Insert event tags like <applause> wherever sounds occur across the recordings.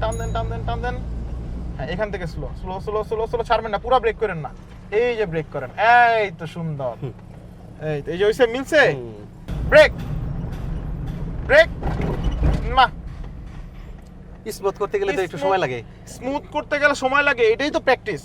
টান দেন টান দেন টান দেন। হ্যাঁ এখান থেকে slow slow slow slow slow ছাড়বেন না পুরো ব্রেক করেন না। এই যে ব্রেক করেন এই তো সুন্দর। এই তো এই যে ওইসে মিলছে? ব্রেক ব্রেক মা স্মুথ করতে গেলে তো একটু সময় লাগে। স্মুথ করতে গেলে সময় লাগে এটাই তো প্র্যাকটিস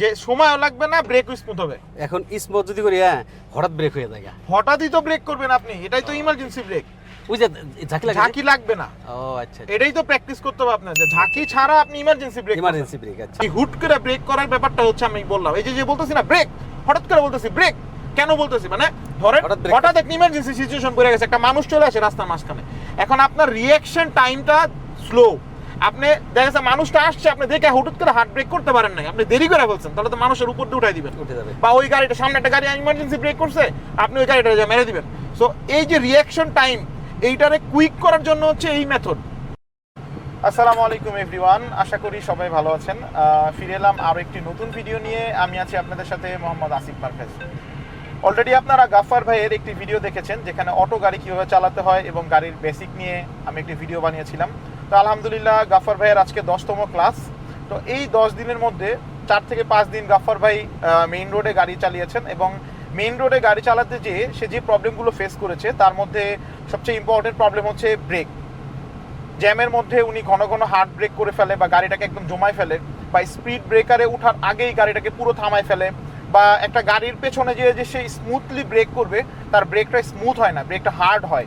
যে সময়ও লাগবে না ব্রেক স্মুথ হবে। এখন স্মুথ যদি করি হ্যাঁ হঠাৎ ব্রেক হয়ে যায় হঠাৎই তো ব্রেক করবেন আপনি এটাই তো ইমার্জেন্সি ব্রেক ওই যে ঝাঁকি লাগে ঝাঁকি লাগবে না। ও আচ্ছা এটাই তো প্র্যাকটিস করতে হবে আপনার। যে ঝাঁকি ছাড়া আপনি ইমার্জেন্সি ব্রেক ইমার্জেন্সি ব্রেক আচ্ছা। এই হুট করে ব্রেক করার ব্যাপারটা হচ্ছে আমি বললাম। এই যে যে বলতেছি না ব্রেক হঠাৎ করে বলতেছি ব্রেক কেন বলতেছি? মানে ধরেন হঠাৎ একটা ইমার্জেন্সি সিচুয়েশন পড়ে গেছে একটা মানুষ চলে আসে রাস্তার মাঝখানে। এখন আপনার রিয়াকশন টাইমটা স্লো আপনি দেখা যাচ্ছে মানুষটা আসছে আপনি দেখে হুট করে হার্ট ব্রেক করতে পারেন নাই। আপনি দেরি করে ফেলছেন তাহলে তো মানুষের উপর দিয়ে উঠাই দিবেন। উঠে যাবে। বা ওই গাড়িটা সামনে একটা গাড়ি ইমার্জেন্সি ব্রেক করছে আপনি ওই গাড়িটা মেরে দিবেন। সো এই যে রিয়াকশন টাইম এইটারে কুইক করার জন্য হচ্ছে এই মেথড আসসালামু আলাইকুম এভরিওয়ান আশা করি সবাই ভালো আছেন। ফিরে এলাম আরও একটি নতুন ভিডিও নিয়ে। আমি আছি আপনাদের সাথে মোহাম্মদ আসিফ পারভেজ। অলরেডি আপনারা গাফার ভাইয়ের একটি ভিডিও দেখেছেন, যেখানে অটো গাড়ি কীভাবে চালাতে হয় এবং গাড়ির বেসিক নিয়ে আমি একটি ভিডিও বানিয়েছিলাম। তো আলহামদুলিল্লাহ গাফার ভাইয়ের আজকে দশতম ক্লাস তো এই দশ দিনের মধ্যে চার থেকে পাঁচ দিন গাফার ভাই মেইন রোডে গাড়ি চালিয়েছেন এবং মেইন রোডে গাড়ি চালাতে যেয়ে সে যে প্রবলেমগুলো ফেস করেছে, তার মধ্যে সবচেয়ে ইম্পর্টেন্ট প্রবলেম হচ্ছে ব্রেক জ্যামের মধ্যে উনি ঘন ঘন হার্ড ব্রেক করে ফেলে বা গাড়িটাকে একদম জমায় ফেলে বা স্পিড ব্রেকারে ওঠার আগেই গাড়িটাকে পুরো থামায় ফেলে বা একটা গাড়ির পেছনে যে যে সে স্মুথলি ব্রেক করবে, তার ব্রেকটা স্মুথ হয় না ব্রেকটা হার্ড হয়।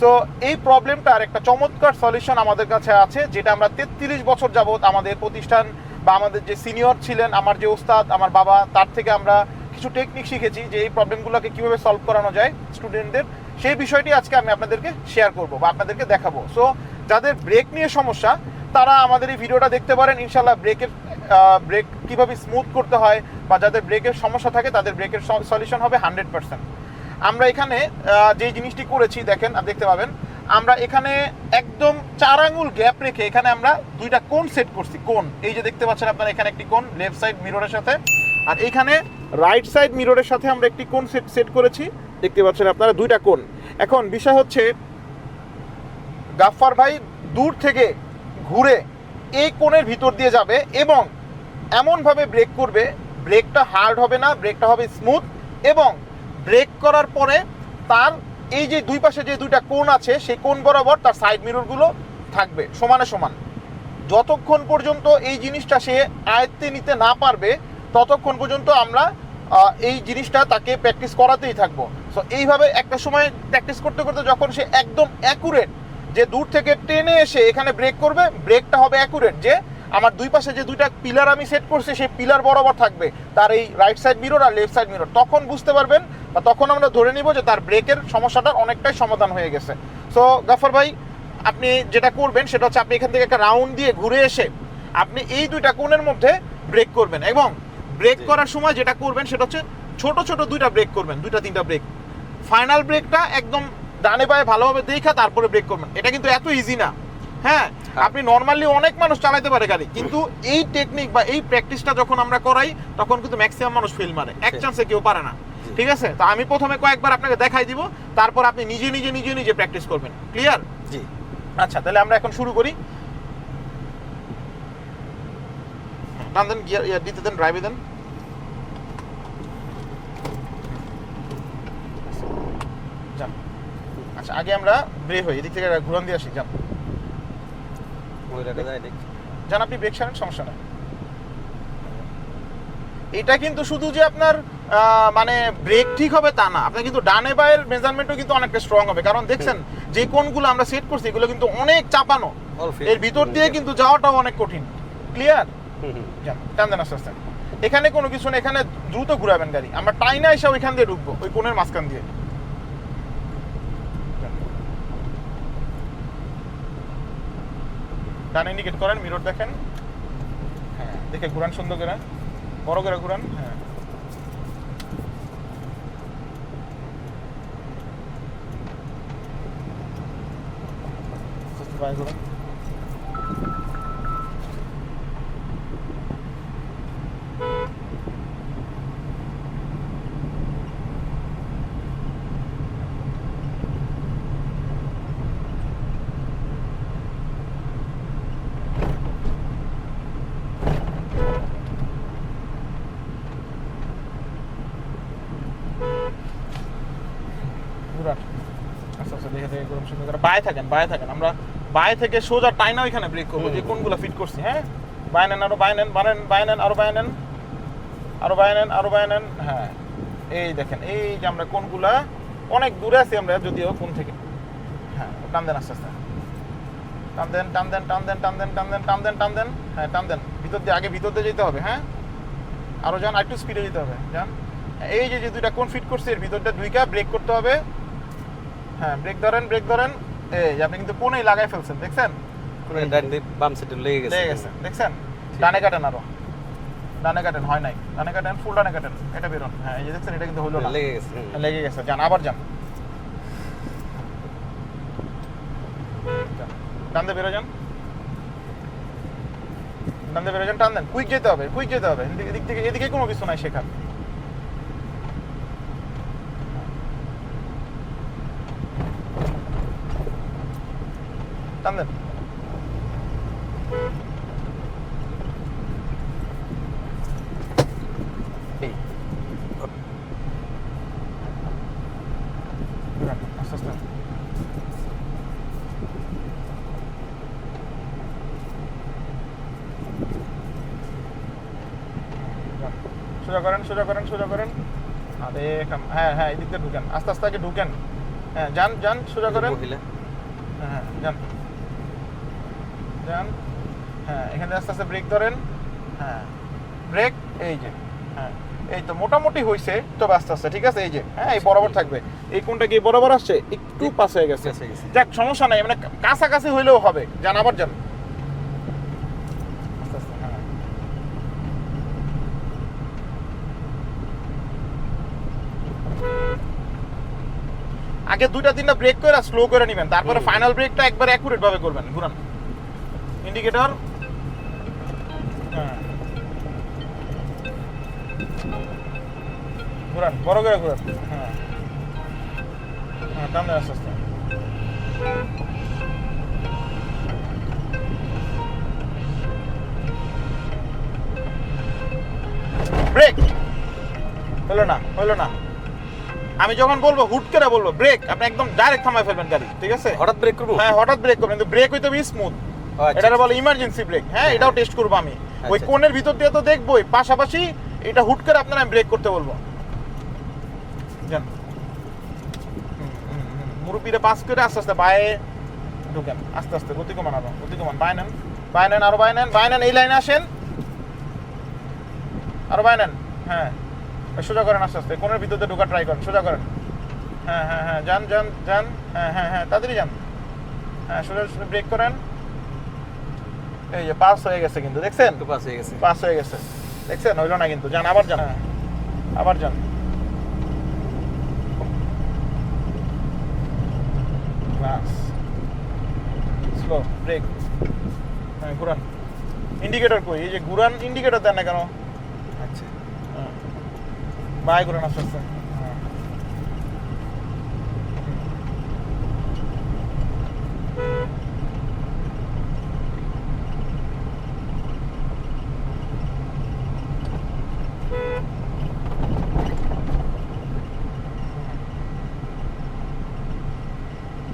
সো এই প্রবলেমটার একটা চমৎকার সলিউশন আমাদের কাছে আছে, যেটা আমরা তেত্রিশ বছর যাবত আমাদের প্রতিষ্ঠান বা আমাদের যে সিনিয়র ছিলেন, আমার যে ওস্তাদ, আমার বাবা, তার থেকে আমরা কিছু টেকনিক শিখেছি যে এই প্রবলেমগুলোকে কীভাবে সলভ করানো যায় স্টুডেন্টদের সেই বিষয়টি আজকে আমি আপনাদেরকে শেয়ার করব বা আপনাদেরকে দেখাবো। সো যাদের ব্রেক নিয়ে সমস্যা, তারা আমাদের এই ভিডিওটা দেখতে পারেন। ইনশাল্লাহ ব্রেকের ব্রেক কীভাবে স্মুথ করতে হয় বা যাদের ব্রেকের সমস্যা থাকে, তাদের ব্রেকের সলিউশন হবে হান্ড্রেড পার্সেন্ট আমরা এখানে যে জিনিসটি করেছি, দেখেন দেখতে পাবেন, আমরা এখানে একদম চার আঙুল গ্যাপ রেখে এখানে আমরা দুইটা কোন সেট করছি। কোন এই যে দেখতে পাচ্ছেন আপনারা এখানে একটি কোন লেফট সাইড মিররের সাথে। আর এখানে রাইট সাইড মিররের সাথে আমরা একটি কোন সেট সেট করেছি। দেখতে পাচ্ছেন আপনারা দুইটা কোন এখন বিষয় হচ্ছে, গাফফার ভাই দূর থেকে ঘুরে এই কোণের ভিতর দিয়ে যাবে এবং এমনভাবে ব্রেক করবে ব্রেকটা হার্ড হবে না ব্রেকটা হবে স্মুথ এবং ব্রেক করার পরে তার এই যে দুই পাশে যে দুইটা কোণ আছে, সেই কোণ বরাবর তার সাইড মিররগুলো থাকবে, সমানে সমান। যতক্ষণ পর্যন্ত এই জিনিসটা সে আয়ত্তে নিতে না পারবে ততক্ষণ পর্যন্ত আমরা এই জিনিসটা তাকে প্র্যাকটিস করাতেই থাকব। সো এইভাবে একটা সময় প্র্যাকটিস করতে করতে যখন সে একদম অ্যাকুরেট যে দূর থেকে টেনে এসে এখানে ব্রেক করবে ব্রেকটা হবে অ্যাকুরেট যে আমার দুই পাশে যে দুইটা পিলার আমি সেট করছি, সেই পিলার বরাবর থাকবে। তার এই রাইট সাইড মিরর আর লেফট সাইড মিরর তখন বুঝতে পারবেন বা তখন আমরা ধরে নিব যে তার ব্রেকের সমস্যাটার অনেকটাই সমাধান হয়ে গেছে। সো গাফর ভাই, আপনি যেটা করবেন সেটা হচ্ছে আপনি এখান থেকে একটা রাউন্ড দিয়ে ঘুরে এসে আপনি এই দুইটা কোণের মধ্যে ব্রেক করবেন এবং ব্রেক করার সময় যেটা করবেন সেটা হচ্ছে ছোট ছোট দুইটা ব্রেক করবেন দুইটা তিনটা ব্রেক ফাইনাল ব্রেকটা একদম ডানে পায়ে ভালোভাবে দেখা তারপরে ব্রেক করবেন। এটা কিন্তু এত ইজি না। হ্যাঁ আপনি নর্মালি অনেক মানুষ চালাতে পারে গাড়ি কিন্তু এই টেকনিক বা এই প্র্যাকটিসটা যখন আমরা করাই তখন কিন্তু ম্যাক্সিমাম মানুষ ফেল মারে। এক চান্সে কেউ পারে না। ঠিক আছে? তো আমি প্রথমে কয়েকবার আপনাকে দেখাই দিব তারপর আপনি নিজে নিজে নিজে নিজে প্র্যাকটিস করবেন। ক্লিয়ার জি। আচ্ছা তাহলে আমরা এখন শুরু করি। টান দেন গিয়ার ইয়া দিতে দেন ড্রাইভে দেন যান। আচ্ছা আগে আমরা ব্রেক হই এদিক থেকে ঘুরান দিয়ে আসি যান। যান আপনি ব্রেক ছাড়েন সমস্যা নাই। এটা কিন্তু শুধু যে আপনার মানে ব্রেক ঠিক হবে তা না। আপনার কিন্তু ডানে বায়ের মেজারমেন্টও কিন্তু অনেকটা স্ট্রং হবে। কারণ দেখছেন যে কোনগুলো আমরা সেট করছি এগুলো কিন্তু অনেক চাপানো। এর ভিতর দিয়ে কিন্তু যাওয়াটাও অনেক কঠিন। ক্লিয়ার টান দেন আস্তে আস্তে। এখানে কোনো কিছু না এখানে দ্রুত ঘুরাবেন গাড়ি। আমরা টাইনা এসে ওইখান দিয়ে ঢুকবো, ওই কোণের মাঝখান দিয়ে। ডান ইন্ডিকেট করেন মিরর দেখেন। হ্যাঁ দেখে ঘুরান সুন্দর করে। বড় করে ঘুরান হ্যাঁ। আস্তে আস্তে পায়ে ঘুরান সুন্দর করে বায়ে থাকেন বায়ে থাকেন। আমরা বায়ে থেকে সোজা টাইনা ওইখানে ব্রেক করব যে কোনগুলো ফিট করছি হ্যাঁ? বায় নেন আরও বায় নেন বানেন বায় নেন আরও বায় নেন। আরও বায় নেন আরও বায় নেন হ্যাঁ। এই দেখেন এই যে আমরা কোনগুলা অনেক দূরে আছি আমরা যদিও কোন থেকে। হ্যাঁ টান দেন আস্তে আস্তে। টান দেন টান দেন টান দেন টান দেন টান দেন টান দেন টান দেন। হ্যাঁ টান দেন। ভিতর দিয়ে আগে ভিতর দিয়ে যেতে হবে হ্যাঁ? আরও যান একটু স্পিডে যেতে হবে যান। এই যে যে দুইটা কোন ফিট করছে এর ভিতরটা দুইটা ব্রেক করতে হবে। হ্যাঁ ব্রেক ধরেন ব্রেক ধরেন। এই আপনি কিন্তু কোনেই লাগাই ফেলছেন দেখছেন? বাম সাইডে লেগে গেছে। লেগে গেছে দেখছেন? ডানে কাটেন আরও। ডানে কাটেন হয় নাই। ডানে কাটেন ফুল ডানে কাটেন। এটা বেরোন। হ্যাঁ এই যে দেখছেন এটা কিন্তু হলো না। লেগে গেছে লেগে গেছে যান আবার যান। ডান দিয়ে বেরো যান। ডান দিয়ে বেরো যান টান দেন। কুইক যেতে হবে কুইক যেতে হবে। এদিক এদিক থেকে এদিকে কোনো কিছু নাই শেখার। টান দেন। সোজা করেন সোজা করেন সোজা করেন আরে হ্যাঁ হ্যাঁ এদিক দিয়ে ঢুকেন আস্তে আস্তে আগে ঢুকেন হ্যাঁ যান যান সোজা করেন মহিলা হ্যাঁ হ্যাঁ যান যান হ্যাঁ এখানে আস্তে আস্তে ব্রেক ধরেন। হ্যাঁ ব্রেক এই যে হ্যাঁ এই তো মোটামুটি হইছে তবে আস্তে আস্তে ঠিক আছে? এই যে হ্যাঁ এই বরাবর থাকবে। এই কোনটা কি বরাবর আসছে? একটু পাস হয়ে গেছে। যাক সমস্যা নাই মানে কাছাকাছি হইলেও হবে। যান আবার যান। হ্যাঁ। আগে দুইটা তিনটা ব্রেক করে স্লো করে নেবেন। তারপরে ফাইনাল ব্রেকটা একবার অ্যাকুরেট ভাবে করবেন। ঘুরান। ইন্ডিকেটর হ্যাঁ ঘুরান বড় করে ঘুরান। হ্যাঁ। হ্যাঁ টান আস্তে আস্তে। ব্রেক হলো না হলো না। আমি যখন বলব হুট করে বলব ব্রেক আপনি একদম ডাইরেক্ট থামায় ফেলবেন গাড়ি ঠিক আছে? হঠাৎ ব্রেক করব? হ্যাঁ হঠাৎ ব্রেক করবেন কিন্তু ব্রেক হইতে হবে স্মুথ এটা আচ্ছা। বলে ইমার্জেন্সি ব্রেক হ্যাঁ এটাও টেস্ট করব আমি। ওই আচ্ছা। কোণের ভিতর দিয়ে তো দেখবোই। পাশাপাশি এটা হুট করে আপনারা আমি ব্রেক করতে বলব। মুরব্বিরে পাস করে আস্তে আস্তে বায়ে ঢুকেন। আস্তে আস্তে গতি কমান আরও গতি কমান। বায় নেন। বায় নেন আরও বায় নেন। বায় নেন এই লাইনে আসেন। আরও বায় নেন। হ্যাঁ। সোজা করেন আস্তে আস্তে। কোণের ভিতর দিয়ে ঢোকা ট্রাই করেন। সোজা করেন। হ্যাঁ হ্যাঁ হ্যাঁ। যান যান যান। হ্যাঁ হ্যাঁ হ্যাঁ। তাড়াতাড়ি যান। হ্যাঁ সোজা ব্রেক করেন। এই যে পাস হয়ে গেছে কিন্তু দেখছেন? পাস হয়ে গেছে। পাস হয়ে গেছে। দেখছেন? হইল না কিন্তু। যান আবার যান। হ্যাঁ, আবার যান। বাস স্লো ব্রেক। হ্যাঁ ঘুরান। ইন্ডিকেটর কই? এই যে ঘুরান ইন্ডিকেটর দেন না কেন? আচ্ছা। হ্যাঁ। বাই ঘুরান আস্তে আস্তে। হ্যাঁ।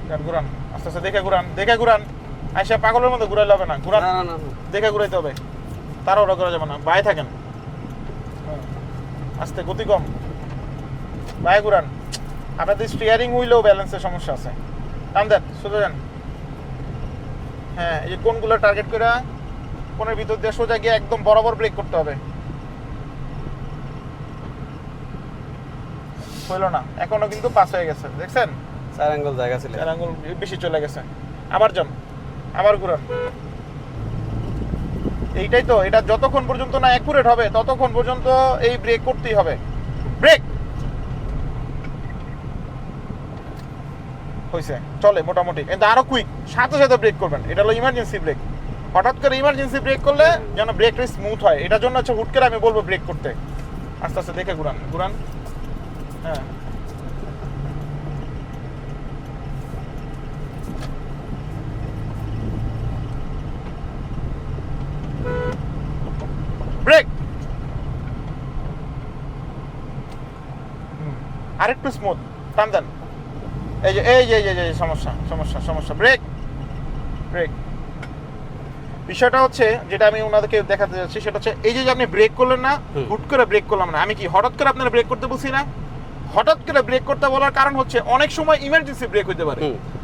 যান, ঘুরান আস্তে আস্তে দেখে ঘুরান দেখে ঘুরান। আইসা পাগলের মতো ঘুরাইলে হবে না ঘুরান। দেখে ঘুরাইতে হবে। তারা ওরা করা যাবে না। বাই থাকেন। আস্তে গতি কম। বাই ঘুরান। আপনাদের স্টিয়ারিং হুইলেও ব্যালেন্সের সমস্যা আছে। টান দেন সোজা যান। হ্যাঁ এই যে কোনগুলো টার্গেট করে কোনের ভিতর দিয়ে সোজা গিয়ে একদম বরাবর ব্রেক করতে হবে। হইল না। এখনও কিন্তু পাস হয়ে গেছে। দেখছেন? চার আঙ্গুল জায়গা ছিল। চার আঙ্গুল বেশি চলে গেছে। আবার যান আবার ঘুরান। এইটাই তো, এটা যতক্ষণ পর্যন্ত না অ্যাকুরেট হবে, ততক্ষণ পর্যন্ত এই ব্রেক করতেই হবে। ব্রেক হয়েছে চলে মোটামুটি। কিন্তু আরও কুইক সাথে সাথে ব্রেক করবেন। এটা হলো ইমার্জেন্সি ব্রেক হঠাৎ করে ইমার্জেন্সি ব্রেক করলে যেন ব্রেকটা স্মুথ হয়। এটার জন্য হচ্ছে হুট করে আমি বলব ব্রেক করতে। আস্তে আস্তে দেখে ঘুরান। ঘুরান। হ্যাঁ ব্রেক আরেকটু স্মুথ দেন এই যে এই যে এই যে সমস্যা সমস্যা সমস্যা। ব্রেক ব্রেক বিষয়টা হচ্ছে যেটা আমি ওনাদেরকে দেখাতে যাচ্ছি সেটা হচ্ছে এই যে যে আপনি ব্রেক করলেন না হুট করে ব্রেক করলাম না। আমি কি হঠাৎ করে আপনারা ব্রেক করতে বলছি না? হঠাৎ করে ব্রেক করতে বলার কারণ হচ্ছে অনেক সময় ইমার্জেন্সি ব্রেক হতে পারে।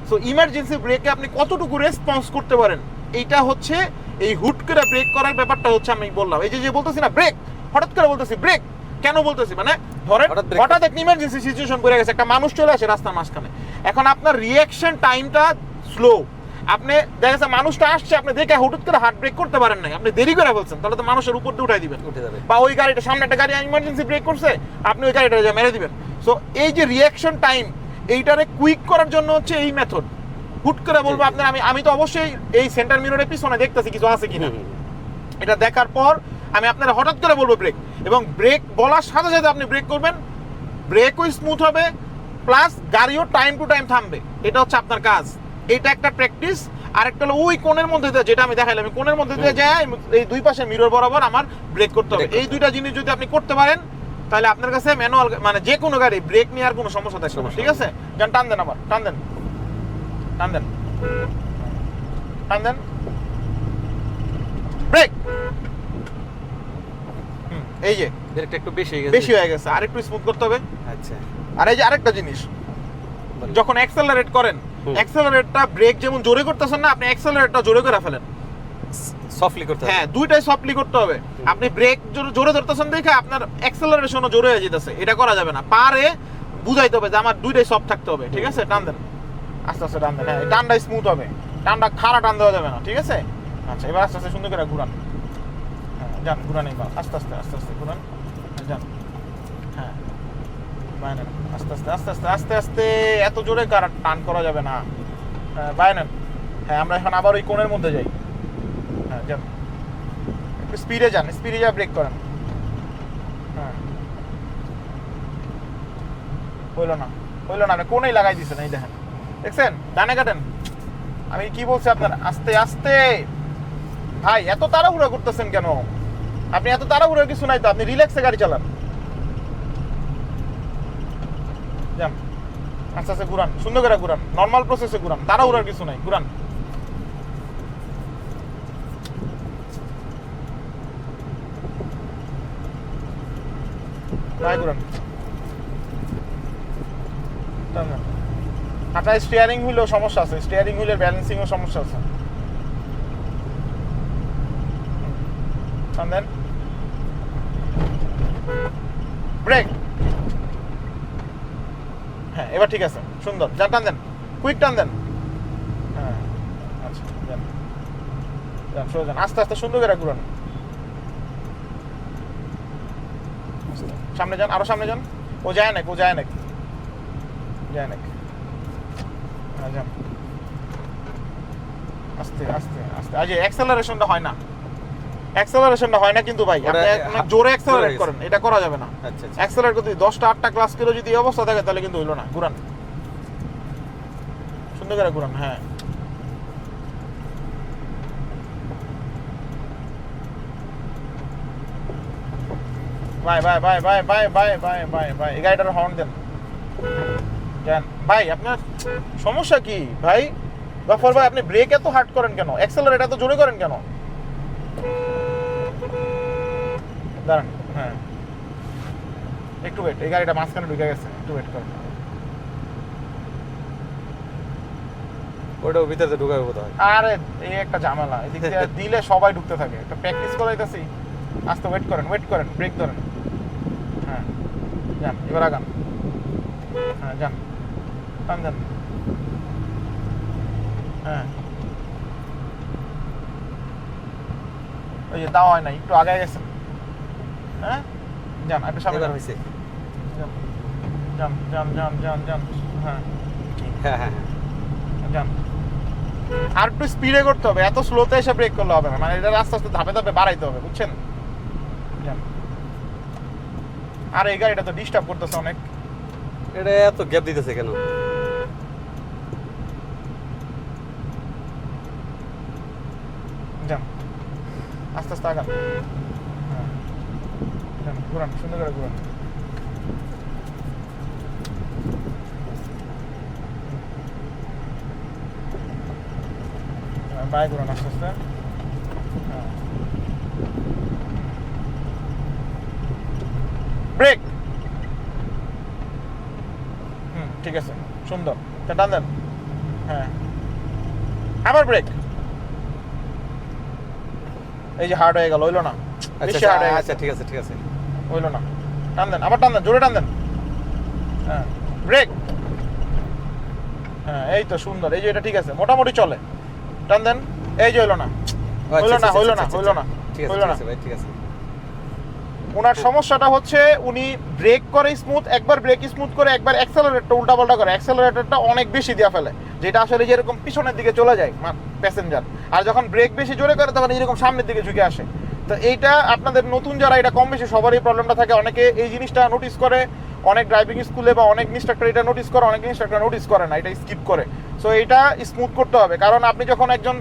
সো ইমার্জেন্সি ব্রেকে আপনি কতটুকু রেসপন্স করতে পারেন? এইটা হচ্ছে এই হুট করে ব্রেক করার ব্যাপারটা হচ্ছে আমি বললাম। এই যে যে বলতেছি না ব্রেক হঠাৎ করে বলতেছি ব্রেক কেন বলতেছি? মানে ধরেন হঠাৎ একটা ইমার্জেন্সি সিচুয়েশন পড়ে গেছে একটা মানুষ চলে আসে রাস্তার মাঝখানে। এখন আপনার রিয়াকশন টাইমটা স্লো আপনি দেখা যাচ্ছে মানুষটা আসছে আপনি দেখে হুট করে হার্ট ব্রেক করতে পারেন নাই। আপনি দেরি করে ফেলছেন তাহলে তো মানুষের উপর দিয়ে উঠাই দিবেন। উঠে যাবে। বা ওই গাড়িটা সামনে একটা গাড়ি ইমার্জেন্সি ব্রেক করছে আপনি ওই গাড়িটা যা মেরে দিবেন। সো এই যে রিয়াকশন টাইম এইটারে কুইক করার জন্য হচ্ছে এই মেথড হুট করে বলব আপনার আমি আমি তো অবশ্যই এই সেন্টার মিররের পিছনে দেখতেছি কিছু আছে কিনা। এটা দেখার পর আমি আপনারা হঠাৎ করে বলব ব্রেক এবং ব্রেক বলার সাথে সাথে আপনি ব্রেক করবেন। ব্রেকও স্মুথ হবে প্লাস গাড়িও টাইম টু টাইম থামবে। এটা হচ্ছে আপনার কাজ। এটা একটা প্র্যাকটিস আরেকটা হলো ওই কোণের মধ্যে দিয়ে যেটা আমি দেখাইলাম কোণের মধ্যে দিয়ে যায় এই দুই পাশে মিরর বরাবর আমার ব্রেক করতে হবে। এই দুইটা জিনিস যদি আপনি করতে পারেন তাহলে আপনার কাছে ম্যানুয়াল মানে যে কোনো গাড়ি ব্রেক নিয়ে আর কোনো সমস্যা থাকবে না। ঠিক আছে? যান টান দেন আবার টান দেন। টান দেন। টান দেন। ব্রেক এই যে একটু বেশি হয়ে গেছে। বেশি হয়ে গেছে আর একটু স্মুথ করতে হবে। আচ্ছা। আর এই যে আরেকটা জিনিস যখন অ্যাক্সেলারেট করেন অ্যাক্সেলারেটটা ব্রেক যেমন জোরে করতেছেন না আপনি অ্যাক্সেলারেটটা জোরে করে ফেলেন। সফটলি করতে হবে। হ্যাঁ দুইটাই সফটলি করতে হবে। আপনি ব্রেক জোরে ধরতেছেন দেখে আপনার অ্যাক্সেলারেশনও জোরে হয়ে যেতেছে। এটা করা যাবে না। পারে বুঝাইতে হবে যে আমার দুইটাই সফট থাকতে হবে। ঠিক আছে? টান দেন। আস্তে আস্তে টান দেন। হ্যাঁ টানটা স্মুথ হবে। টানটা খাড়া টান দেওয়া যাবে না। ঠিক আছে? আচ্ছা এবার আস্তে আস্তে সুন্দর করে ঘুরান। যান, ঘুরান এবার আস্তে আস্তে আস্তে আস্তে ঘুরান। যান। হ্যাঁ। আস্তে আস্তে আস্তে আস্তে আস্তে আস্তে। এত জোরে টান করা যাবে না। হ্যাঁ বাইরে হ্যাঁ আমরা এখন আবার ওই কোণের মধ্যে যাই। হ্যাঁ যান। একটু স্পিডে যান, স্পিডে যা ব্রেক করেন। হ্যাঁ। না, হইল না, আপনি কোনেই লাগাই দিছেন, এই দেখেন। দেখছেন? ডানে কাটেন। আমি কি বলছি আপনার? আস্তে আস্তে। ভাই, এত তাড়াহুড়া করতেছেন কেন? আপনি এত তাড়াহুড়া, কিছু নাই তো, আপনি রিল্যাক্সে গাড়ি চালান। যান, আস্তে আস্তে ঘুরান, সুন্দর করে ঘুরান নর্মাল প্রসেসে ঘুরান, তাড়াহুড়ার কিছু নাই, ঘুরান। ট্রাই করুন হাঁটায় স্টিয়ারিং হুইলেও সমস্যা আছে স্টিয়ারিং হুইলের ব্যালেন্সিংও সমস্যা আছে। দেন ব্রেক হ্যাঁ এবার ঠিক আছে, সুন্দর। যান টান দেন। কুইক টান দেন। হ্যাঁ আচ্ছা যান যান যান। আস্তে আস্তে সুন্দর করে ঘুরান। সামনে যান, আরও সামনে যান। ও যায় নাকি ও যায় নাকি যায় নাকি হ্যাঁ যান। আস্তে আস্তে আস্তে। আজ অ্যাক্সেলারেশনটা হয় না। অ্যাক্সেলারেশনটা হয় না কিন্তু ভাই আপনি অনেক জোরে অ্যাক্সেলারেট করেন এটা করা যাবে না। আচ্ছা আচ্ছা। অ্যাক্সেলারেট করতে দশটা আটটা ক্লাস কিলো যদি এই অবস্থা থাকে তাহলে কিন্তু হইল না। ঘুরান। সুন্দর করে ঘুরান হ্যাঁ। ভাই ভাই ভাই ভাই ভাই ভাই ভাই ভাই ভাই এই গাড়িটার হর্ন দেন। দেন। ভাই আপনার সমস্যা কি? ভাই গফর ভাই আপনি ব্রেক এত হার্ড করেন কেন? অ্যাক্সেলারেট এত জোরে করেন কেন? দাঁড়ান হ্যাঁ। একটু ওয়েট এই গাড়িটা মাঝখানে ঢুকে গেছে একটু ওয়েট করেন। ওটাও ভিতরে ঢুকাবে বোধ হয় আরে এই একটা ঝামেলা এদিক দিয়ে <laughs> দিলে সবাই ঢুকতে থাকে। একটা প্র্যাকটিস করাইতেছি। আস্তে ওয়েট করেন ওয়েট করেন ব্রেক ধরেন। হ্যাঁ যান এবার আগান। হ্যাঁ যান টান যান হ্যাঁ। ওই যে দাওয়া হয় না একটু আগে গেছেন। হ্যাঁ? যান একটু সামনে যান। হয়েছে যান যান যান যান যান হ্যাঁ। হ্যাঁ হ্যাঁ। যান। আর একটু স্পিডে করতে হবে। এত স্লোতে এসে ব্রেক করলে হবে না। মানে এটা আস্তে আস্তে ধাপে ধাপে বাড়াইতে হবে বুঝছেন। আর এই গাড়িটা তো ডিস্টার্ব করতেছে অনেক। এটা এত গ্যাপ দিতেছে কেন? আস্তে আস্তে আগান। ঘোরান সুন্দর করে ঘোরান হ্যাঁ, বাই ঘোরান আস্তে আস্তে। হ্যাঁ। ব্রেক হুম ঠিক আছে সুন্দর। তা টান দেন। হ্যাঁ। আবার ব্রেক এই যে হার্ড হয়ে গেল হইল না? আচ্ছা আচ্ছা, আচ্ছা ঠিক আছে ঠিক আছে। হইল না। টান দেন আবার টান দেন জোরে টান দেন। হ্যাঁ ব্রেক হ্যাঁ এই তো সুন্দর এই যে এটা ঠিক আছে মোটামুটি চলে। টান দেন এই যে হইল না। আচ্ছা, না আচ্ছা, হইল আচ্ছা, না আচ্ছা, হইল না ঠিক আছে হইল না। ঠিক আছে ওনার সমস্যাটা হচ্ছে উনি ব্রেক করে স্মুথ একবার ব্রেক স্মুথ করে একবার অ্যাক্সেলারেটরটা উল্টাপাল্টা করে। অ্যাক্সেলারেটরটা অনেক বেশি দিয়ে ফেলে যেটা আসলে যেরকম পিছনের দিকে চলে যায় প্যাসেঞ্জার আর যখন ব্রেক বেশি জোরে করে তখন এরকম সামনের দিকে ঝুঁকে আসে। তো এইটা আপনাদের নতুন যারা এটা কম বেশি সবারই প্রবলেমটা থাকে। অনেকে এই জিনিসটা নোটিস করে অনেক ড্রাইভিং স্কুলে বা অনেক ইনস্ট্রাক্টর এটা নোটিস করে অনেক ইনস্ট্রাক্টর নোটিস করে না এটা স্কিপ করে। সো এটা স্মুথ করতে হবে। কারণ আপনি যখন একজন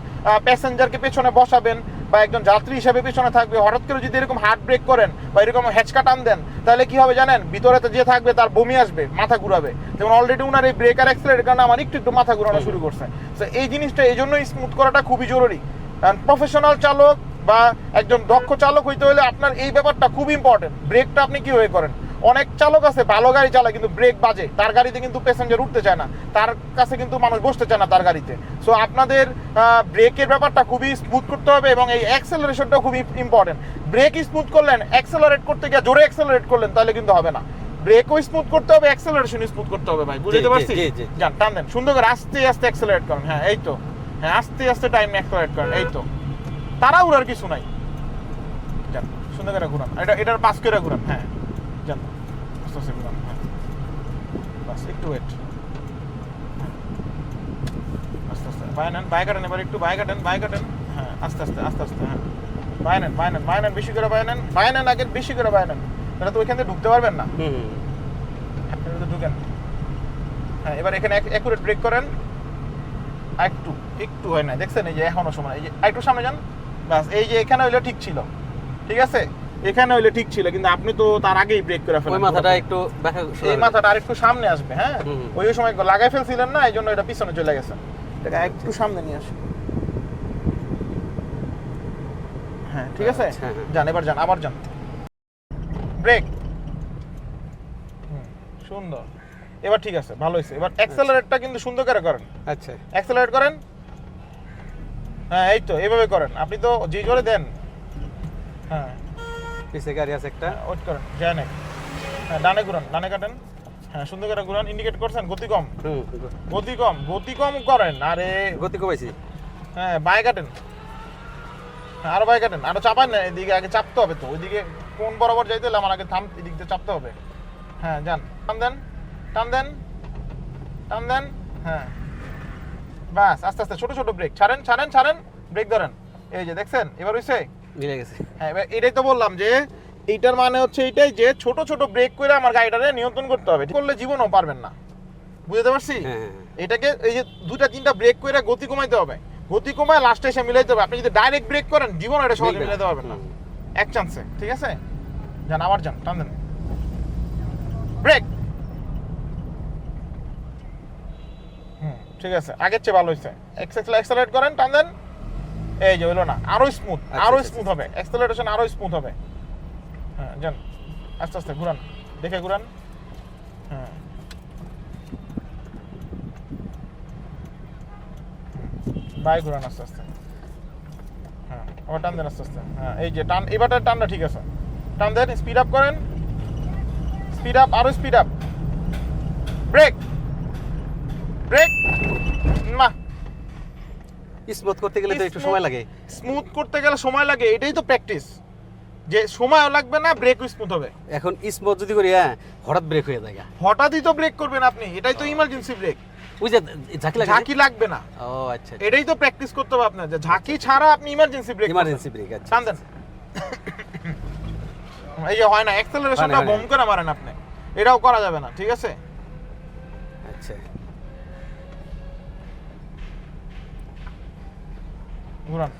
প্যাসেঞ্জারকে পেছনে বসাবেন বা একজন যাত্রী হিসেবে পেছনে থাকবে হঠাৎ করে যদি এরকম হার্ট ব্রেক করেন বা এরকম হ্যাচকা টান দেন তাহলে কি হবে জানেন? ভিতরে তো যে থাকবে তার বমি আসবে মাথা ঘুরাবে। যেমন অলরেডি উনার এই ব্রেকার অ্যাক্সিলেটের কারণে আমার একটু একটু মাথা ঘুরানো শুরু করছে। তো এই জিনিসটা এই জন্যই স্মুথ করাটা খুবই জরুরি। কারণ প্রফেশনাল চালক বা একজন দক্ষ চালক হইতে হলে আপনার এই ব্যাপারটা খুব ইম্পর্টেন্ট ব্রেকটা আপনি কি হয়ে করেন? অনেক চালক আছে ভালো গাড়ি চালায় কিন্তু ব্রেক বাজে। তার গাড়িতে কিন্তু প্যাসেঞ্জার উঠতে চায় না। তার কাছে কিন্তু মানুষ বসতে চায় না তার গাড়িতে। সো আপনাদের ব্রেকের ব্যাপারটা খুবই স্মুথ করতে হবে এবং এই অ্যাক্সেলারেশনটা খুবই ইম্পর্টেন্ট ব্রেক স্মুথ করলেন অ্যাক্সেলারেট করতে গিয়ে জোরে অ্যাক্সেলারেট করলেন তাহলে কিন্তু হবে না। ব্রেকও স্মুথ করতে হবে অ্যাক্সেলারেশন স্মুথ করতে হবে ভাই বুঝতে পারছি। যান টান দেন। সুন্দর করে আস্তে আস্তে অ্যাক্সেলারেট করেন। হ্যাঁ এই তো। হ্যাঁ আস্তে আস্তে টাইম অ্যাক্সেলারেট করেন এই তো। তাড়াহুড়ার কিছু নাই। যান সুন্দর করে ঘুরান। এটা এটার পাস করে ঘুরান হ্যাঁ। যান আস্তে আস্তে ঘুরান হ্যাঁ। বাস একটু ওয়েট আস্তে আস্তে নেন কাটেন এবার একটু কাটেন কাটেন। হ্যাঁ আস্তে আস্তে আস্তে আস্তে হ্যাঁ। নেন নেন নেন বেশি করে নেন নেন আগে বেশি করে বাই নেন। তাহলে তো ওইখান থেকে ঢুকতে পারবেন না। ঢুকেন। হ্যাঁ এবার এখানে অ্যাকুরেট ব্রেক করেন। একটু একটু হয় না দেখছেন? এই যে এখনও সময় এই যে একটু সামনে যান। বাস এই যে এখানে হইলে ঠিক ছিল। ঠিক আছে? এখানে হইলে ঠিক ছিল কিন্তু আপনি তো তার আগেই ব্রেক করে ওই মাথাটা একটু ব্যাখ্যা এই মাথাটা আরেকটু সামনে আসবে হ্যাঁ? ওই সময় লাগাই ফেলছিলেন না এই জন্য এটা পিছনে চলে গেছে। এটাকে একটু সামনে নিয়ে আসুন। হ্যাঁ ঠিক আছে? আচ্ছা, হ্যাঁ। যান এবার যান আবার যান। ব্রেক সুন্দর। এবার ঠিক আছে ভালো হয়েছে এবার অ্যাক্সেলারেটটা কিন্তু সুন্দর করে করেন। আচ্ছা। অ্যাক্সেলারেট করেন। হ্যাঁ এই তো এভাবে করেন। আপনি তো যে জোরে দেন। হ্যাঁ। পিছে গাড়ি আছে একটা। ওয়েট করেন যায় না হ্যাঁ ডানে ঘুরান ডানে কাটেন। হ্যাঁ সুন্দর করে ঘুরান ইন্ডিকেট করছেন গতি কম। গতি কম। গতি কম করেন আরে। গতি কমাইছি। হ্যাঁ বাই কাটেন। হ্যাঁ আরও বাই কাটেন আরও চাপান না এদিকে আগে চাপতে হবে তো ওইদিকে কোন বরাবর যাইতে হলে আমার আগে থাম এদিক দিয়ে চাপতে হবে। হ্যাঁ যান। টান দেন টান দেন টান দেন হ্যাঁ। বাস আস্তে আস্তে ছোট ছোট ব্রেক ছাড়েন ছাড়েন ছাড়েন। ব্রেক ধরেন। এই যে দেখছেন? এবার হইছে? মিলে গেছে। হ্যাঁ এবার এটাই তো বললাম যে এইটার মানে হচ্ছে এইটাই যে ছোট ছোট ব্রেক করে আমার গাড়িটারে নিয়ন্ত্রণ করতে হবে। করলে জীবনও পারবেন না। বুঝতে পারছি? হ্যাঁ, হ্যাঁ, হ্যাঁ। এটাকে এই যে দুটা তিনটা ব্রেক করে গতি কমাইতে হবে। গতি কমায় লাস্টে এসে মিলাইতে হবে। আপনি যদি ডাইরেক্ট ব্রেক করেন জীবন এটা সহজে। মিলাইতে পারবেন না। এক চান্সে ঠিক আছে? যান আবার যান টান দেন। ব্রেক হুম ঠিক আছে আগের চেয়ে ভালো হয়েছে এক্সেলারেট করেন টান দেন। এই যে হইল না আরও স্মুথ আচ্ছা, আরও আচ্ছা, স্মুথ হবে। অ্যাক্সেলারেশন আরও স্মুথ হবে। হ্যাঁ যান আস্তে আস্তে ঘুরান দেখে ঘুরান। হ্যাঁ। বাই ঘুরান আস্তে আস্তে। হ্যাঁ আবার টান দেন আস্তে আস্তে। হ্যাঁ এই যে টান এবারটা টানটা ঠিক আছে। টান দেন স্পিড আপ করেন। স্পিড আপ আরও speed up brake brake smooth করতে গেলে তো একটু সময় লাগে। স্মুথ করতে গেলে সময় লাগে এটাই তো প্র্যাকটিস যে সময়ও লাগবে না ব্রেকও স্মুথ হবে। এখন স্মুথ যদি করি হ্যাঁ হঠাৎ ব্রেক হয়ে যায় হঠাৎই তো ব্রেক করবেন আপনি এটাই তো ইমার্জেন্সি ব্রেক ওই যে ঝাঁকি লাগে? ঝাঁকি লাগবে না। ও আচ্ছা এটাই তো প্র্যাকটিস করতে হবে আপনার যে ঝাঁকি ছাড়া আপনি ইমার্জেন্সি ব্রেক ইমার্জেন্সি ব্রেক আচ্ছা টান দেন। এই যে হয় না অ্যাক্সেলারেশনটা বম করে মারেন আপনি। এটাও করা যাবে না ঠিক আছে? ঘুরান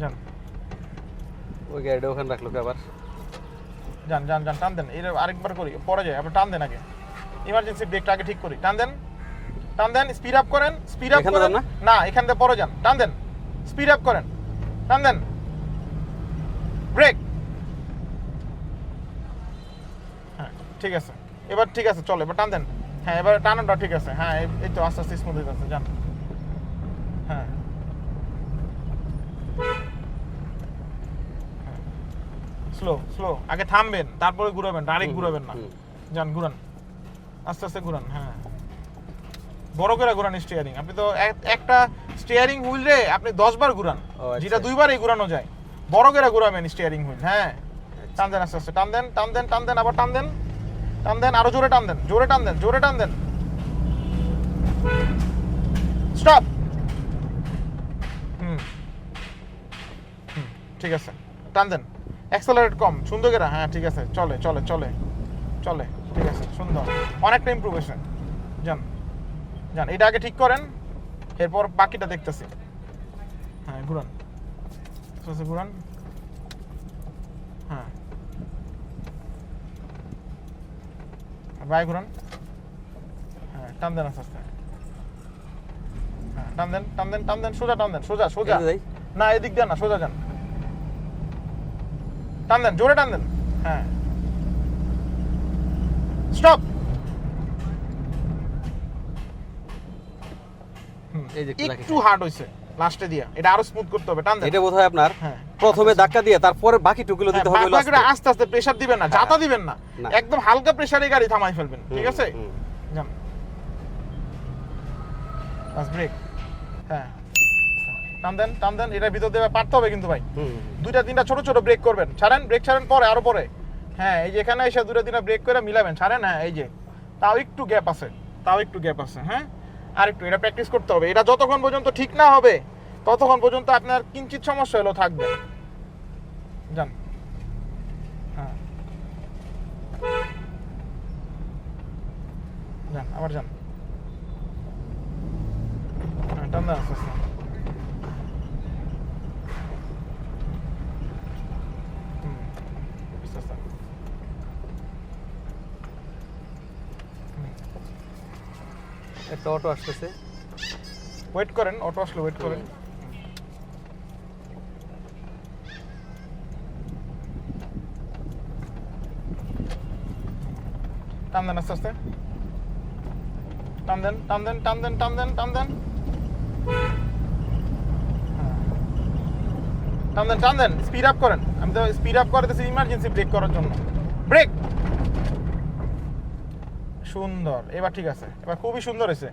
যান ওই গাড়িটা ওখানে রাখল কে আবার? যান যান যান টান দেন। এটা আরেকবার করি পরে যায় আবার টান দেন আগে। ইমার্জেন্সি ব্রেকটা আগে ঠিক করি। টান দেন টান দেন স্পিড আপ করেন স্পিড আপ করেন? না? এখান থেকে পরে যান। টান দেন স্পিড আপ করেন। টান দেন। ব্রেক হ্যাঁ ঠিক আছে। এবার ঠিক আছে চলো এবার টান দেন। হ্যাঁ এবার টানাটা ঠিক আছে। হ্যাঁ এই- তো আস্তে আস্তে স্মুথ হয়ে যাচ্ছে যান হ্যাঁ। স্লো স্লো আগে থামবেন তারপরে ঘুরাবেন ডাইরেক্ট ঘুরাবেন না। যান ঘুরান। আস্তে আস্তে ঘুরান হ্যাঁ। বড় করে ঘুরান স্টিয়ারিং আপনি তো এক- একটা স্টিয়ারিং হুইল রে আপনি দশ বার ঘুরান। আচ্ছা। যেটা দুইবারই ঘুরানো যায়। বড় করে ঘুরাবেন স্টিয়ারিং হুইল হ্যাঁ। টান দেন আস্তে আস্তে টান দেন টান দেন টান দেন আবার টান দেন। টান দেন, আরও জোরে টান দেন, জোরে টান দেন, জোরে টান দেন। স্টপ হুম। ঠিক আছে। টান দেন। অ্যাক্সেলারেট কম সুন্দর করে হ্যাঁ ঠিক আছে। চলে চলে চলে চলে, ঠিক আছে, সুন্দর। অনেকটা ইমপ্রুভ হয়েছে যান যান, এটা আগে ঠিক করেন, এরপর বাকিটা দেখতেছি। হ্যাঁ ঘুরান। ঘুরান। হ্যাঁ। বাই ঘুরান। হ্যাঁ টান দেন আস্তে আস্তে। হ্যাঁ টান দেন টান দেন টান দেন সোজা টান দেন সোজা সোজা। না এদিক দেন না সোজা যান। টান দেন জোরে টান দেন। হ্যাঁ। স্টপ। একটু হার্ড হইছে। লাস্টে দিয়া। এটা আরও স্মুথ করতে হবে টান এটা বোধহয় আপনার হ্যাঁ। প্রথমে ধাক্কা দিয়ে তারপরে বাকি টুকুলো দিতে হবে হ্যাঁ, বাকি করে আস্তে। আস্তে প্রেসার দিবেন না জাতা দিবেন না। একদম হালকা প্রেসারে গাড়ি থামাই ফেলবেন ঠিক আছে? যান। বাস ব্রেক হ্যাঁ। টান দেন টান দেন এটার ভিতর দেবে পারতে হবে কিন্তু ভাই। দুইটা তিনটা ছোট ছোট ব্রেক করবেন। ছাড়েন ব্রেক ছাড়েন পরে আরও পরে। হ্যাঁ এই যে এখানে এসে দুইটা তিনটা ব্রেক করে মিলাবেন। ছাড়েন হ্যাঁ এই যে। তাও একটু গ্যাপ আছে তাও একটু গ্যাপ আছে হ্যাঁ? আর একটু, এটা প্র্যাকটিস করতে হবে। এটা যতক্ষণ পর্যন্ত ঠিক না হবে, ততক্ষণ পর্যন্ত আপনার কিঞ্চিত সমস্যা হলো থাকবে। যান। হ্যাঁ। যান, আবার যান। হ্যাঁ টান দেন আস্তে আস্তে হুম, আস্তে আস্তে। হুম, একটা অটো আসতেছে। ওয়েট করেন অটো আসলে ওয়েট করেন। টান দেন আস্তে আস্তে। টান দেন টান দেন টান দেন টান দেন টান দেন। টান দেন টান দেন স্পিড আপ করেন। আমি তো স্পিড আপ করে দিয়েছি ইমার্জেন্সি ব্রেক করার জন্য। ব্রেক সুন্দর। এবার ঠিক আছে। এবার খুবই সুন্দর হয়েছে।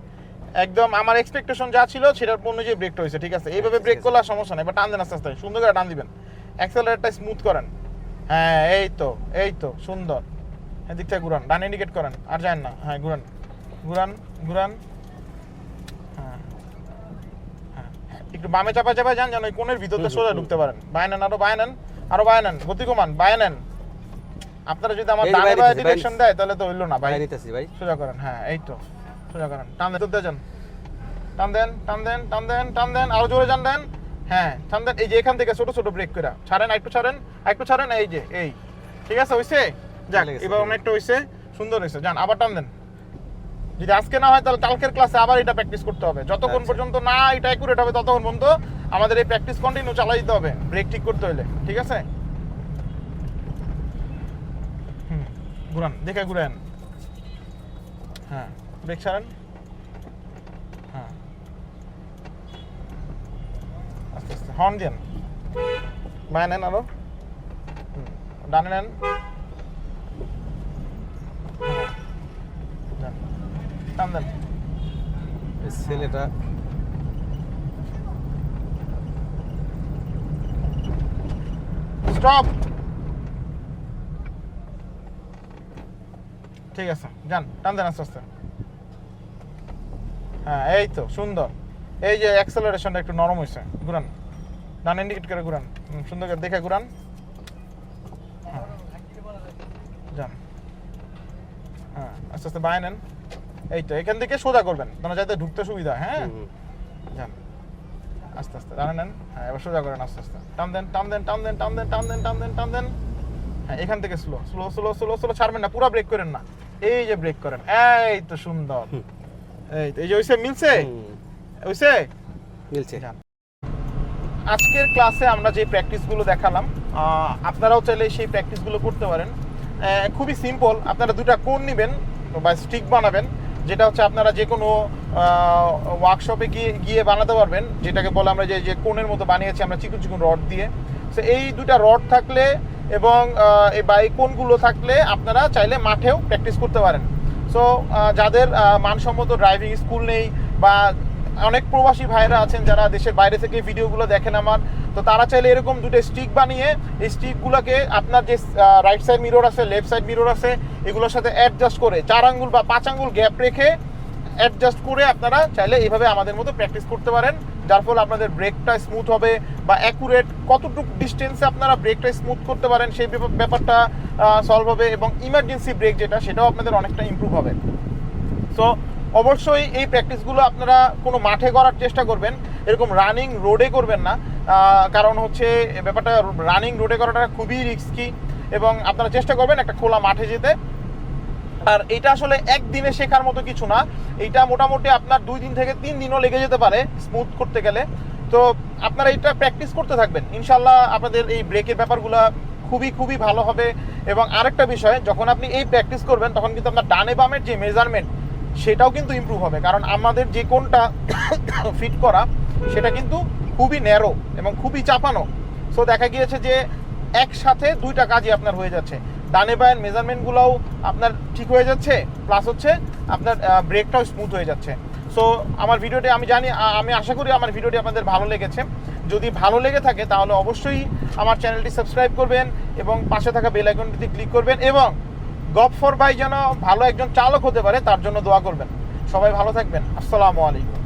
একদম আমার এক্সপেকটেশন যা ছিল সেটার অনুযায়ী ব্রেকটা হয়েছে ঠিক আছে? এইভাবে ব্রেক করলে আর সমস্যা নেই এবার টান দেন আস্তে আস্তে। সুন্দর করে টান দিবেন। অ্যাক্সেলারেটটা স্মুথ করেন। হ্যাঁ এই তো এই তো সুন্দর। এদিক থেকে ঘুরান। ডান ইন্ডিকেট করেন। আর যান না। হ্যাঁ ঘুরান। ঘুরান ঘুরান। হ্যাঁ হ্যাঁ একটু বামে চাপা চাপা যান যেন ওই কোণের ভিতরতে সোজা ঢুকতে পারেন। বায় নেন আরও বায় নেন। আরও বায় নেন। গতি কমান বায় নেন। আপনারা যদি আমার ডানে বায়ে ডিরেকশন দেয় তাহলে তো হইল না ভাই নিতেছি ভাই। সোজা করেন হ্যাঁ এই তো সোজা করেন। টান দেন তুলতে যান। টান দেন টান দেন টান দেন টান দেন আরও জোরে যান দেন। হ্যাঁ টান দেন এই যে এখান থেকে ছোট ছোট ব্রেক করে ছাড়েন একটু ছাড়েন একটু ছাড়েন এই যে এই। ঠিক আছে হইছে? যাক। এবার অনেকটা হইছে সুন্দর হইছে যান আবার টান দেন। যদি আজকে না হয় তাহলে কালকের ক্লাসে আবার এটা প্র্যাকটিস করতে হবে। যতক্ষণ আচ্ছা। পর্যন্ত না এটা অ্যাকুরেট হবে ততক্ষণ পর্যন্ত আমাদের এই প্র্যাকটিস কন্টিনিউ চালাই দিতে হবে ব্রেক ঠিক করতে হলে ঠিক আছে হুম ঘুরান দেখে ঘুরেন হ্যাঁ ব্রেক ছাড়েন। হ্যাঁ। আস্তে আস্তে হর্ন দেন। বায় নেন আরও। ডানে নেন। হ্যাঁ, যান। টান দেন। এই ছেলেটা স্টপ! ঠিক আছে যান টান দেন আস্তে আস্তে। হ্যাঁ এই তো সুন্দর। এই যে অ্যাক্সেলারেশনটা একটু নরম হয়েছে ঘুরান। ডান ইন্ডিকেট করে ঘুরান। সুন্দর করে দেখে ঘুরান। হ্যাঁ যান। হ্যাঁ আস্তে আস্তে বায় নেন। এই তো এখান থেকে সোজা করবেন মানে যাতে ঢুকতে সুবিধা হ্যাঁ? যান আস্তে আস্তে টান নেন। হ্যাঁ এবার সোজা করেন আস্তে আস্তে। টান দেন টান দেন টান দেন টান দেন টান দেন টান দেন টান দেন। হ্যাঁ এখান থেকে slow slow slow slow slow ছাড়বেন না পুরো ব্রেক করেন না। এই যে ব্রেক করেন এই তো সুন্দর। এই তো, এই যে হইছে মিলছে? হইছে? মিলছে। আজকের ক্লাসে আমরা যে প্র্যাকটিসগুলো দেখালাম আপনারাও চাইলে সেই প্র্যাকটিসগুলো করতে পারেন। খুবই সিম্পল আপনারা দুটা কোণ নেবেন বা স্টিক বানাবেন যেটা হচ্ছে আপনারা যে কোনো ওয়ার্কশপে গিয়ে গিয়ে বানাতে পারবেন যেটাকে বলে আমরা যে যে কোণের মতো বানিয়েছি আমরা চিকন চিকন রড দিয়ে। সো এই দুটা রড থাকলে এবং এই বা এই কোণগুলো থাকলে আপনারা চাইলে মাঠেও প্র্যাকটিস করতে পারেন। সো যাদের মানসম্মত ড্রাইভিং স্কুল নেই বা অনেক প্রবাসী ভাইরা আছেন যারা দেশের বাইরে থেকে ভিডিওগুলো দেখেন আমার, তো তারা চাইলে এরকম দুটো স্টিক বানিয়ে এই স্টিকগুলোকে আপনার যে রাইট সাইড মিরর আছে লেফট সাইড মিরর আছে, এগুলোর সাথে অ্যাডজাস্ট করে চার আঙ্গুল বা পাঁচ আঙ্গুল গ্যাপ রেখে অ্যাডজাস্ট করে আপনারা চাইলে এইভাবে আমাদের মতো প্র্যাকটিস করতে পারেন। যার ফলে আপনাদের ব্রেকটা স্মুথ হবে বা অ্যাকুরেট কতটুকু ডিস্টেন্সে আপনারা ব্রেকটা স্মুথ করতে পারেন সেই ব্যাপারটা সলভ হবে এবং ইমার্জেন্সি ব্রেক যেটা, সেটাও আপনাদের অনেকটা ইমপ্রুভ হবে। সো অবশ্যই এই প্র্যাকটিসগুলো আপনারা কোনো মাঠে করার চেষ্টা করবেন। এরকম রানিং রোডে করবেন না। কারণ হচ্ছে ব্যাপারটা রানিং রোডে করাটা খুবই রিস্কি এবং আপনারা চেষ্টা করবেন একটা খোলা মাঠে যেতে। আর এটা আসলে একদিনে শেখার মতো কিছু না। এটা মোটামুটি আপনার দুই দিন থেকে তিন দিনও লেগে যেতে পারে স্মুথ করতে গেলে। তো আপনারা এটা প্র্যাকটিস করতে থাকবেন। ইনশাল্লাহ আপনাদের এই ব্রেকের ব্যাপারগুলো খুবই খুবই ভালো হবে। এবং আরেকটা বিষয়, যখন আপনি এই প্র্যাকটিস করবেন, তখন কিন্তু আপনার ডানে বামের যে মেজারমেন্ট সেটাও কিন্তু ইমপ্রুভ হবে। কারণ আমাদের যে কোনটা ফিট <coughs> করা, সেটা কিন্তু খুবই ন্যারো এবং খুবই চাপানো। সো দেখা গিয়েছে যে একসাথে দুইটা কাজই আপনার হয়ে যাচ্ছে। ডানে বায়ের মেজারমেন্টগুলোও আপনার ঠিক হয়ে যাচ্ছে প্লাস হচ্ছে আপনার ব্রেকটাও স্মুথ হয়ে যাচ্ছে। সো আমার ভিডিওটি আমি জানি আমি আশা করি আমার ভিডিওটি আপনাদের ভালো লেগেছে। যদি ভালো লেগে থাকে, তাহলে অবশ্যই আমার চ্যানেলটি সাবস্ক্রাইব করবেন এবং পাশে থাকা বেল আইকনটিতে ক্লিক করবেন এবং গপ ফর ভাই যেন ভালো একজন চালক হতে পারে, তার জন্য দোয়া করবেন। সবাই ভালো থাকবেন। আসসালামু আলাইকুম।